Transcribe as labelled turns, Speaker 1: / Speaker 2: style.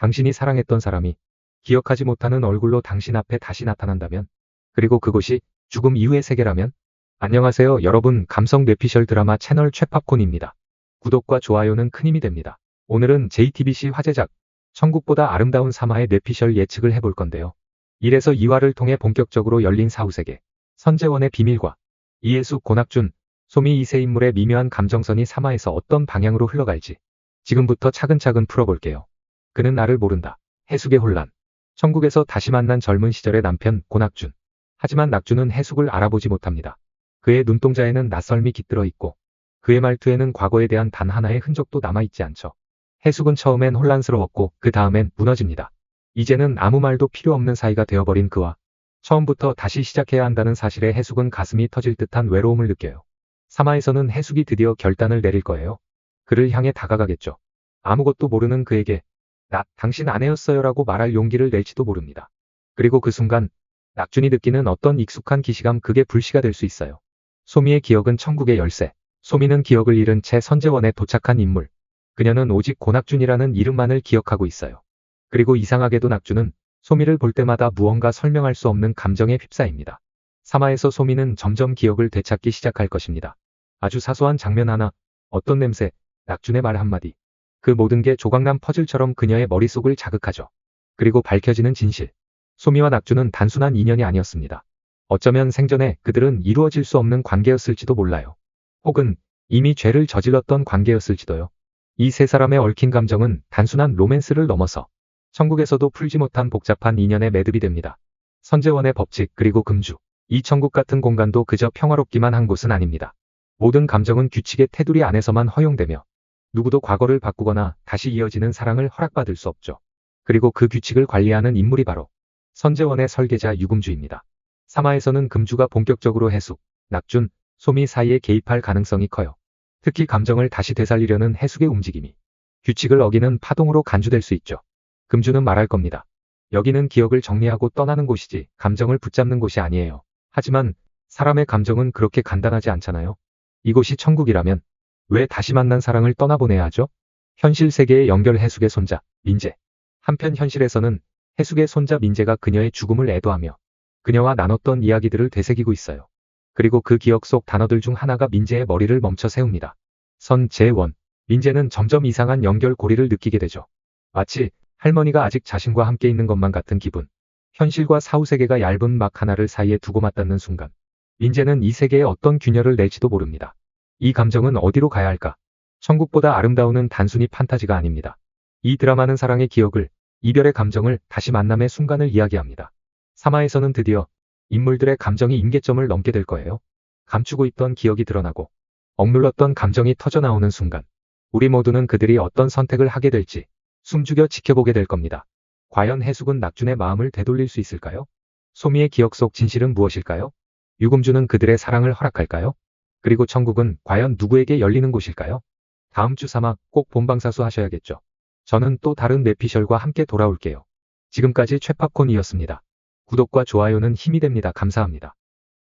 Speaker 1: 당신이 사랑했던 사람이 기억하지 못하는 얼굴로 당신 앞에 다시 나타난다면 그리고 그곳이 죽음 이후의 세계라면 안녕하세요 여러분 감성 뇌피셜 드라마 채널 최팝콘입니다. 구독과 좋아요는 큰 힘이 됩니다. 오늘은 JTBC 화제작 천국보다 아름다운 사마의 뇌피셜 예측을 해볼 건데요. 1에서 2화를 통해 본격적으로 열린 사후세계 선재원의 비밀과 이예수 고낙준 소미 이세 인물의 미묘한 감정선이 사마에서 어떤 방향으로 흘러갈지 지금부터 차근차근 풀어볼게요. 그는 나를 모른다. 해숙의 혼란. 천국에서 다시 만난 젊은 시절의 남편 고낙준. 하지만 낙준은 해숙을 알아보지 못합니다. 그의 눈동자에는 낯설미 깃들어 있고 그의 말투에는 과거에 대한 단 하나의 흔적도 남아있지 않죠. 해숙은 처음엔 혼란스러웠고 그 다음엔 무너집니다. 이제는 아무 말도 필요 없는 사이가 되어버린 그와 처음부터 다시 시작해야 한다는 사실에 해숙은 가슴이 터질 듯한 외로움을 느껴요. 사마에서는 해숙이 드디어 결단을 내릴 거예요. 그를 향해 다가가겠죠. 아무것도 모르는 그에게 나 당신 아내였어요라고 말할 용기를 낼지도 모릅니다. 그리고 그 순간 낙준이 느끼는 어떤 익숙한 기시감 그게 불씨가 될 수 있어요. 소미의 기억은 천국의 열쇠. 소미는 기억을 잃은 채 선재원에 도착한 인물. 그녀는 오직 고낙준이라는 이름만을 기억하고 있어요. 그리고 이상하게도 낙준은 소미를 볼 때마다 무언가 설명할 수 없는 감정에 휩싸입니다. 사마에서 소미는 점점 기억을 되찾기 시작할 것입니다. 아주 사소한 장면 하나, 어떤 냄새, 낙준의 말 한마디. 그 모든 게 조각난 퍼즐처럼 그녀의 머릿속을 자극하죠. 그리고 밝혀지는 진실. 소미와 낙준은 단순한 인연이 아니었습니다. 어쩌면 생전에 그들은 이루어질 수 없는 관계였을지도 몰라요. 혹은 이미 죄를 저질렀던 관계였을지도요. 이 세 사람의 얽힌 감정은 단순한 로맨스를 넘어서 천국에서도 풀지 못한 복잡한 인연에 매듭이 됩니다. 선재원의 법칙 그리고 금주. 이 천국 같은 공간도 그저 평화롭기만 한 곳은 아닙니다. 모든 감정은 규칙의 테두리 안에서만 허용되며 누구도 과거를 바꾸거나 다시 이어지는 사랑을 허락받을 수 없죠. 그리고 그 규칙을 관리하는 인물이 바로 선재원의 설계자 유금주입니다. 사마에서는 금주가 본격적으로 해숙, 낙준, 소미 사이에 개입할 가능성이 커요. 특히 감정을 다시 되살리려는 해숙의 움직임이 규칙을 어기는 파동으로 간주될 수 있죠. 금주는 말할 겁니다. 여기는 기억을 정리하고 떠나는 곳이지 감정을 붙잡는 곳이 아니에요. 하지만 사람의 감정은 그렇게 간단하지 않잖아요. 이곳이 천국이라면 왜 다시 만난 사랑을 떠나보내야 하죠? 현실 세계의 연결 해숙의 손자, 민재. 한편 현실에서는 해숙의 손자 민재가 그녀의 죽음을 애도하며 그녀와 나눴던 이야기들을 되새기고 있어요. 그리고 그 기억 속 단어들 중 하나가 민재의 머리를 멈춰 세웁니다. 선, 재, 원. 민재는 점점 이상한 연결고리를 느끼게 되죠. 마치 할머니가 아직 자신과 함께 있는 것만 같은 기분. 현실과 사후세계가 얇은 막 하나를 사이에 두고 맞닿는 순간. 민재는 이 세계에 어떤 균열을 낼지도 모릅니다. 이 감정은 어디로 가야 할까? 천국보다 아름다우는 단순히 판타지가 아닙니다. 이 드라마는 사랑의 기억을, 이별의 감정을, 다시 만남의 순간을 이야기합니다. 사마에서는 드디어 인물들의 감정이 임계점을 넘게 될 거예요. 감추고 있던 기억이 드러나고 억눌렀던 감정이 터져나오는 순간 우리 모두는 그들이 어떤 선택을 하게 될지 숨죽여 지켜보게 될 겁니다. 과연 해숙은 낙준의 마음을 되돌릴 수 있을까요? 소미의 기억 속 진실은 무엇일까요? 유금주는 그들의 사랑을 허락할까요? 그리고 천국은 과연 누구에게 열리는 곳일까요? 다음 주 사막 꼭 본방사수 하셔야겠죠. 저는 또 다른 뇌피셜과 함께 돌아올게요. 지금까지 최팝콘이었습니다. 구독과 좋아요는 힘이 됩니다. 감사합니다.